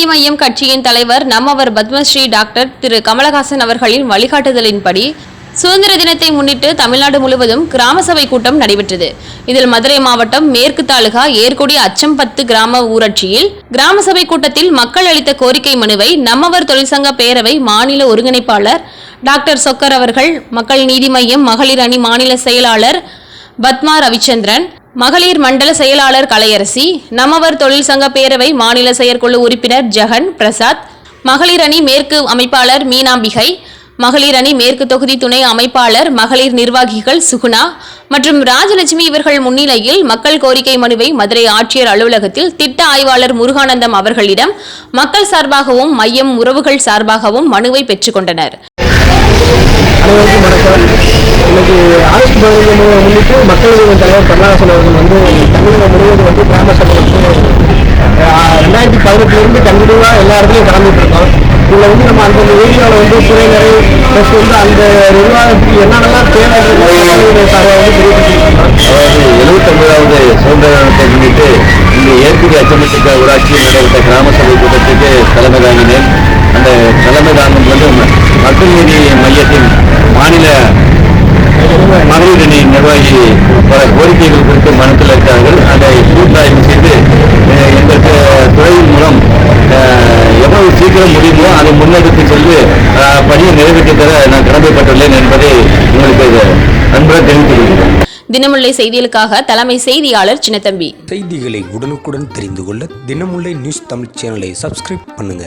நீதி மய்யம் கட்சியின் தலைவர் நம்மவர் பத்மஸ்ரீ டாக்டர் திரு கமலஹாசன் அவர்களின் வழிகாட்டுதலின்படி சுதந்திர தினத்தை முன்னிட்டு தமிழ்நாடு முழுவதும் கிராம சபை கூட்டம் நடைபெற்றது. இதில் மதுரை மாவட்டம் மேற்கு தாலுகா ஏர்கொடி அச்சம்பத்து கிராம ஊராட்சியில் கிராம சபை கூட்டத்தில் மக்கள் அளித்த கோரிக்கை மனுவை நம்மவர் தொழிற்சங்க பேரவை மாநில ஒருங்கிணைப்பாளர் டாக்டர் சொக்கர் அவர்கள் மக்கள் நீதி மய்யம் மகளிர் அணி மாநில செயலாளர் பத்மா ரவிச்சந்திரன் மகளிர் மண்டல செயலாளர் கலையரசி நமவர் தொழிற்சங்க பேரவை மாநில செயற்குழு உறுப்பினர் ஜெகன் பிரசாத் மகளிர் அணி மேற்கு அமைப்பாளர் மீனாம்பிகை மகளிர் அணி மேற்கு தொகுதி துணை அமைப்பாளர் மகளிர் நிர்வாகிகள் சுகுணா மற்றும் ராஜலட்சுமி இவர்கள் முன்னிலையில் மக்கள் கோரிக்கை மனுவை மதுரை ஆட்சியர் அலுவலகத்தில் திட்ட ஆய்வாளர் முருகானந்தம் அவர்களிடம் மக்கள் சார்பாகவும் மையம் உறவுகள் சார்பாகவும் மனுவை பெற்றுக்கொண்டனர் அனைவருக்கும் வணக்கம். இன்னைக்கு ஆகஸ்ட் பதினைந்து முன்னிட்டு மக்கள் நீதி தலைவர் கருணாசன் அவர்கள் வந்து தமிழகம் முழுவதும் வந்து கிராம சபை ரெண்டாயிரத்தி பதினெட்டுலேருந்து கண்டிப்பாக எல்லா இடத்துலையும் கலந்துட்டு இருக்கோம் இதில் வந்து நம்ம அந்தந்த ஏரியாவில் வந்து துறையினரை ப்ளஸ் வந்து அந்த நிர்வாகத்துக்கு என்னென்னலாம் தேவை சார்பாக வந்து அதாவது எழுபத்தொன்பதாவது சுதந்திர தினத்தை முன்னிட்டு இங்கே ஏற்குடி அச்சமிட்ட ஊராட்சியில் நடைபெற்ற கிராம சபை கூட்டத்துக்கு தலைமை தாங்கினேன். அந்த தலைமை தாங்கும் வந்து மக்கள் நீதி மையத்தின் மாநில மகளிர் அணி நிர்வாகி பல கோரிக்கைகள் குறித்து மனுக்கள் அளித்தார்கள். அதை கூட்டாய்வு செய்து எங்களுக்கு துறையின் மூலம் எவ்வளவு சீக்கிரம் முடியுமோ அதை முன்னெடுத்து சென்று பணியை நிறைவேற்றி தர நான் கடமைப்பட்டுள்ளேன் என்பதை உங்களுக்கு அன்புடன் தெரிவித்துக் கொள்கிறேன் தினமுல்லை செய்திகளுக்காக தலைமை செய்தியாளர் சின்னத்தம்பி. செய்திகளை உடனுக்குடன் தெரிந்து கொள்ள தினமுல்லை நியூஸ் தமிழ் சேனலை சப்ஸ்கிரைப் பண்ணுங்க.